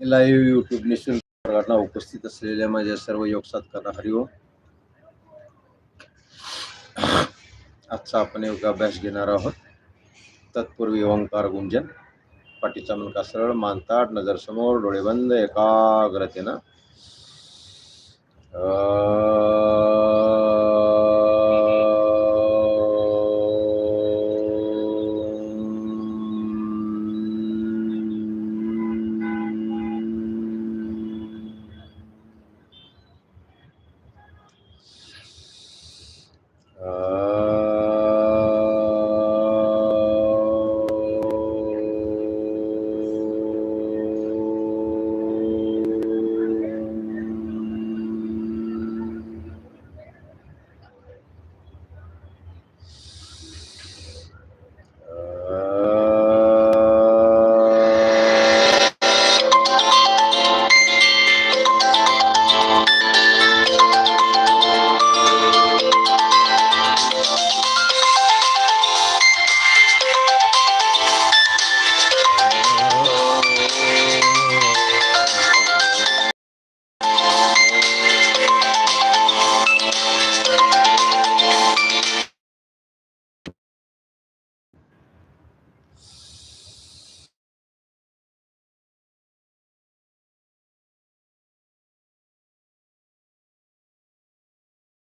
Live YouTube निशुल्क वर्गांना उपस्थित असलेल्या माझ्या सर्व योग साधकांना हरिओम आजचा आपण योगाभ्यास घेणार आहोत. तत्पूर्वी ओंकार गुंजन पाठीचा मनका सरळ मानताट नजर समोर डोळे बंद एकाग्रतेनं.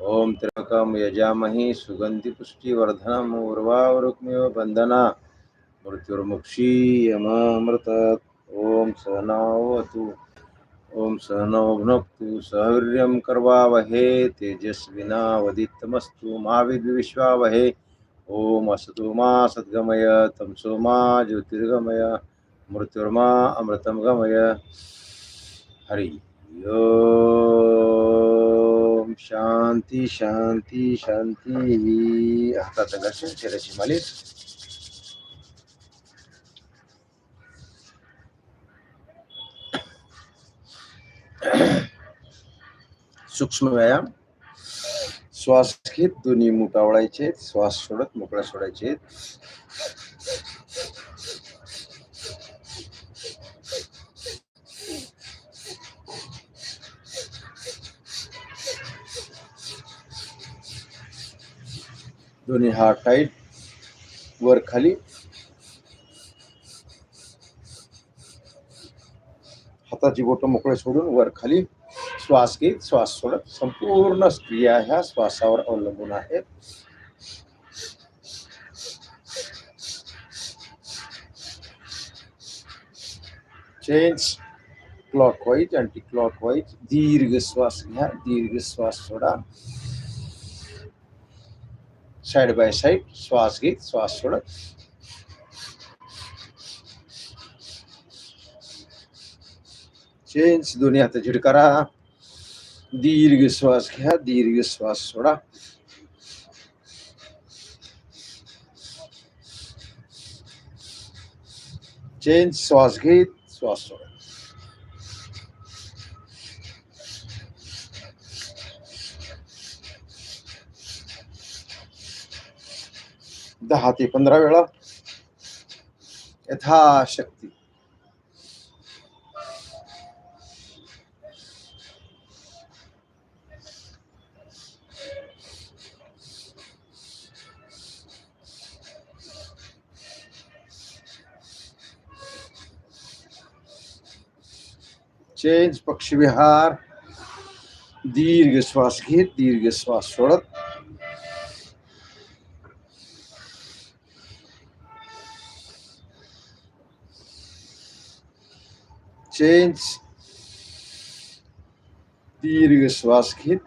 ओम त्र्यकं यजामहि सुगन्धि पुष्टिवर्धनम् उर्वारुक्मिव बन्धना मृत्युर्मुक्षीयमामृतात् ओम सहनावतु। ओम सहनौ भुनक्तु सहवीर्यं कर्वावहे। तेजस्विनावदितमस्तु मा विद्विश्वावहे ओम असतो मा सद्गमय। तमसो मा ज्योतिर्गमय। मृत्युर्मा अमृतं गमय। हरि ओम शांती शांती शांती. हाताचं घर्षण शिराची मालिक. सूक्ष्म व्यायाम. श्वास घेत दोन्ही मुठ आवळायचे श्वास सोडत मोकळा सोडायचे दोन्ही हात टाईट वर खाली. हाताची बोटं मोकळे सोडून वर खाली. श्वास घेत श्वास सोडत संपूर्ण क्रिया ह्या श्वासावर अवलंबून आहेत. चेंज क्लॉकवाईज अँटी क्लॉकवाईज दीर्घ श्वास घ्या दीर्घ श्वास सोडा. साइड बाय साइड श्वास घेत श्वास सोडत चेंज दोन्ही हात झिडकारा दीर्घ श्वास घ्या दीर्घ श्वास सोडा चेंज श्वास घेत श्वास सोडा दहा ते पंधरा वेळा. यथाशक्ती. चेंज पक्षविहार दीर्घ श्वास घेत दीर्घ श्वास सोडत. change the was hit.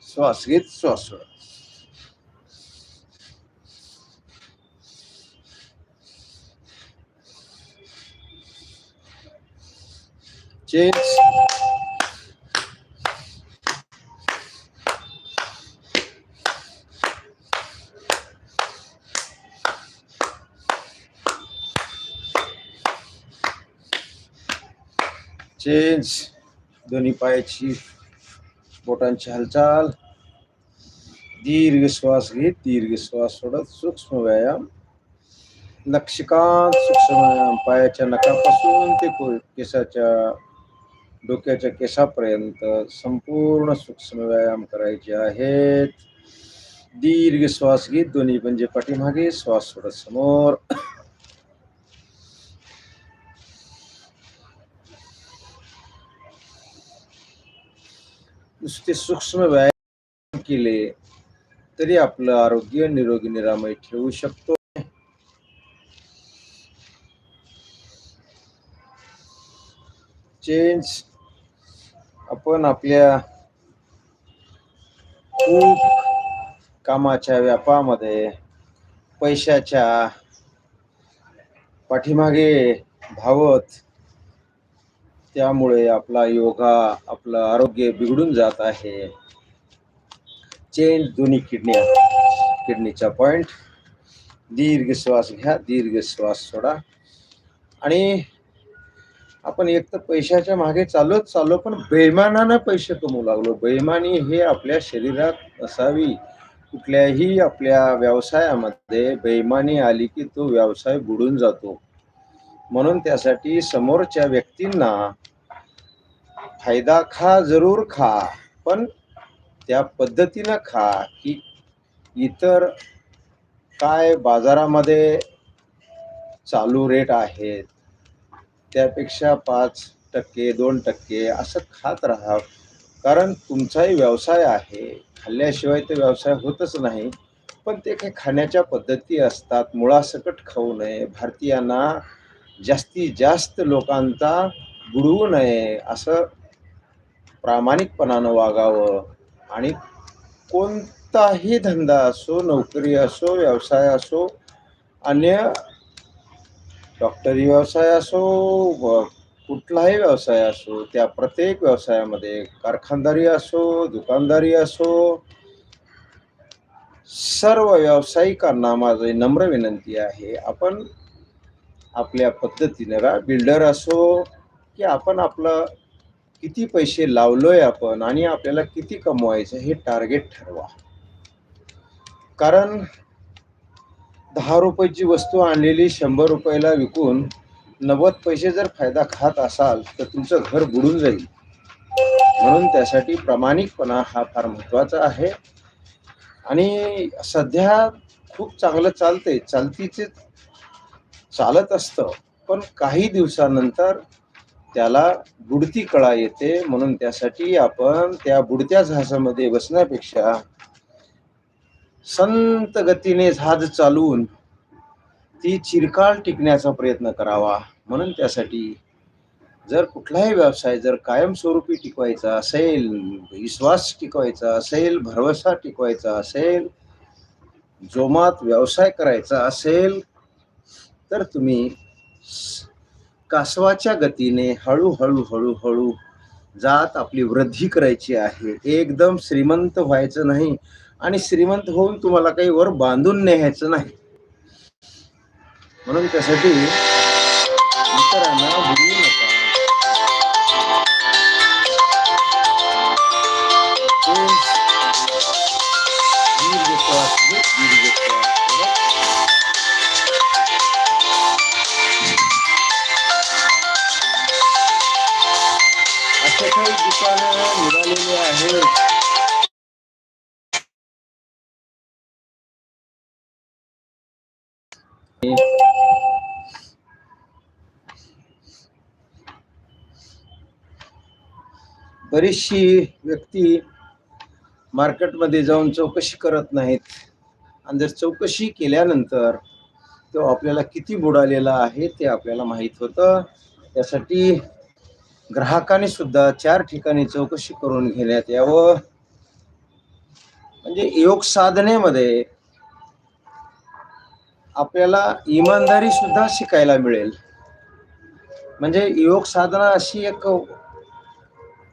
Swasgit, Swasgit. Change change दोन्ही पायाची बोटांची हालचाल. दीर्घ श्वास घेत दीर्घ श्वास सोडत सूक्ष्म व्यायाम. नक्षिकांत सूक्ष्म व्यायाम. पायाच्या नखापासून ते केसाच्या डोक्याच्या केसापर्यंत संपूर्ण सूक्ष्म व्यायाम करायचे आहेत. दीर्घ श्वास घेत दोन्ही म्हणजे पाठीमागे श्वास सोडत समोर. नुसते सूक्ष्म व्यायाम केले तरी आपलं आरोग्य निरोगी निरामय ठेवू शकतो. चेंज आपण आपल्या खूप कामाच्या व्यापामध्ये पैशाच्या पाठीमागे धावत त्यामुळे आपला योगा आपलं आरोग्य बिघडून जात आहे. चेंज दोन्ही किडन्या किडनीचा पॉइंट. दीर्घ श्वास घ्या दीर्घ श्वास सोडा. आणि आपण एक तर पैशाच्या मागे चालत चाललो पण बेमानानं पैसे कमवू लागलो. बेमानी हे आपल्या शरीरात असावी. कुठल्याही आपल्या व्यवसायामध्ये बेमानी आली की तो व्यवसाय बुडून जातो. म्हणून त्यासाठी समोरच्या व्यक्तींना फायदा खा जरूर खा पण त्या पद्धतीनं खा की इतर काय बाजारामध्ये चालू रेट आहेत त्यापेक्षा पाच टक्के दोन टक्के असं खात राहा. कारण तुमचाही व्यवसाय आहे. खाल्ल्याशिवाय ते व्यवसाय होतच नाही. पण ते काही खाण्याच्या पद्धती असतात. मुळासकट खाऊ नये. भारतीयांना जास्तीत जास्त लोकांचा बुडवू नये असं प्रामाणिकपणानं वागावं. आणि कोणताही धंदा असो नोकरी असो व्यवसाय असो अन्य डॉक्टरी व्यवसाय असो कुठलाही व्यवसाय असो त्या प्रत्येक व्यवसायामध्ये कारखानदारी असो दुकानदारी असो सर्व व्यावसायिकांना माझी नम्र विनंती आहे आपण आपल्या पद्धतीने रा बिल्डर असो की आपण आपलं किती पैसे लावलोय आपण आणि आपल्याला किती कमवायचं हे टार्गेट ठरवा. कारण दहा रुपयाची वस्तू आणलेली शंभर रुपयाला विकून नव्वद पैसे जर फायदा खात असाल तर तुमचं घर बुडून जाईल. म्हणून त्यासाठी प्रामाणिकपणा हा फार महत्त्वाचा आहे. आणि सध्या खूप चांगलं चालते चालतीचे चालत असतं. पण काही दिवसानंतर त्याला बुडती कळा येते. म्हणून त्यासाठी आपण त्या बुडत्या जहाजामध्ये बसण्यापेक्षा संत गतीने झाज चालवून ती चिरकाळ टिकण्याचा प्रयत्न करावा. म्हणून त्यासाठी जर कुठलाही व्यवसाय जर कायमस्वरूपी टिकवायचा असेल विश्वास टिकवायचा असेल भरवसा टिकवायचा असेल जोमात व्यवसाय करायचा असेल तर तुम्ही कासवाच्या गतीने हळूहळू हळूहळू जात आपली वृद्धी करायची आहे. एकदम श्रीमंत व्हायचं नाही. आणि श्रीमंत होऊन तुम्हाला काही वर बांधून न्यायचं नाही. म्हणून त्यासाठी इतरांना बुडवू नका दीर्घ काही दुकानं निघालेली आहेत. बरीचशी व्यक्ती मार्केटमध्ये जाऊन चौकशी करत नाहीत. आणि जर चौकशी केल्यानंतर तो आपल्याला किती बुडालेला आहे ते आपल्याला माहीत होतं. त्यासाठी ग्राहकाने सुद्धा चार ठिकाणी चौकशी करून घेण्यात यावं. म्हणजे योग साधनेमध्ये आपल्याला इमानदारी सुद्धा शिकायला मिळेल. म्हणजे योग साधना अशी एक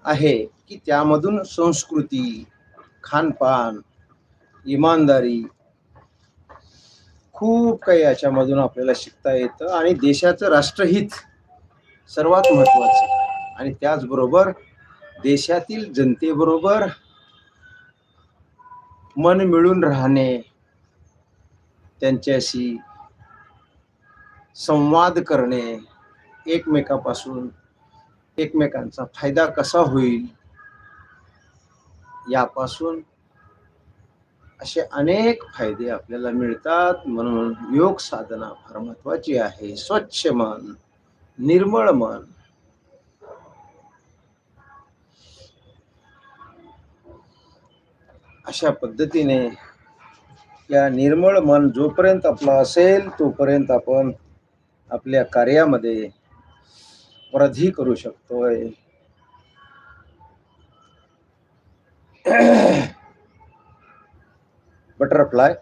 आहे की त्यामधून संस्कृती खानपान इमानदारी खूप काही याच्यामधून आपल्याला शिकता येतं आणि देशाचं राष्ट्रहित सर्वात महत्वाचं आणि त्याचबरोबर देशातील जनतेबरोबर मन मिळून राहणे त्यांच्याशी संवाद करणे एकमेकापासून एकमेकांचा फायदा कसा होईल यापासून असे अनेक फायदे आपल्याला मिळतात. म्हणून योग साधना फार महत्वाची आहे. स्वच्छ मन निर्मळ मन. अशा पद्धतीने या निर्मळ मन जोपर्यंत आपलं असेल तोपर्यंत आपण आपल्या कार्यामध्ये वृद्धी करू शकतोय. बटरफ्लाय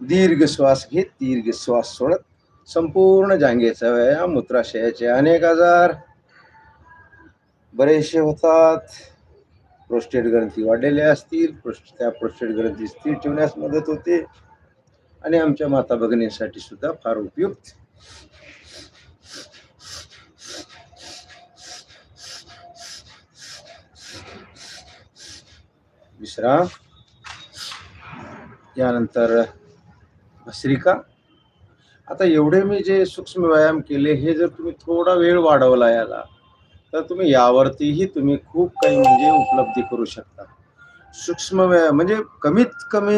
दीर्घ श्वास घेत दीर्घ श्वास सोडत संपूर्ण जांगेचा व्यायाम मूत्राशयाचे अनेक आजार बरेचसे होतात. प्रोस्टेट ग्रंथी वाढलेल्या असतील प्रोस्ट त्या प्रोस्टेट ग्रंथी स्थिर ठेवण्यास मदत होते. आणि आमच्या माता भगिनींसाठी सुद्धा फार उपयुक्त. विश्राम यानंतर भस्रिका आता एवढे मी जे सूक्ष्म व्यायाम केले हे जर तुम्ही थोडा वेळ वाढवला याला तर तुम्ही यावरतीही तुम्ही खूप काही म्हणजे उपलब्धी करू शकता. सूक्ष्म व्यायाम म्हणजे कमीत कमी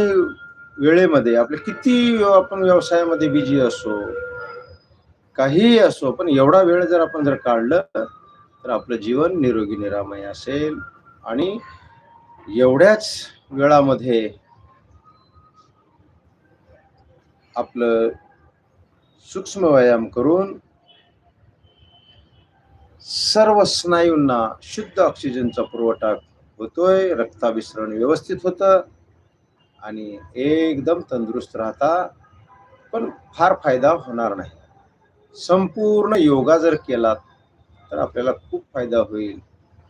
वेळेमध्ये आपले किती आपण व्यवसायामध्ये बिझी असो काहीही असो पण एवढा वेळ जर आपण जर काढलं तर आपलं जीवन निरोगी निरामय असेल आणि एवढ्याच वेळामध्ये आपलं सूक्ष्म व्यायाम करून सर्व स्नायूंना शुद्ध ऑक्सिजनचा पुरवठा होतोय रक्ताभिसरण व्यवस्थित होतं आणि एकदम तंदुरुस्त राहता पण फार फायदा होणार नाही. संपूर्ण योगा जर केला तर आपल्याला खूप फायदा होईल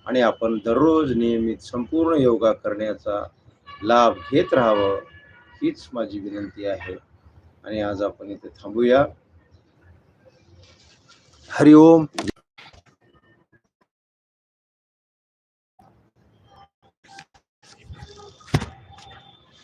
आणि आपण दररोज नियमित संपूर्ण योगा करण्याचा लाभ घेत राहावं हीच माझी विनंती आहे. आणि आज आपण इथे थांबूया. हरिओम.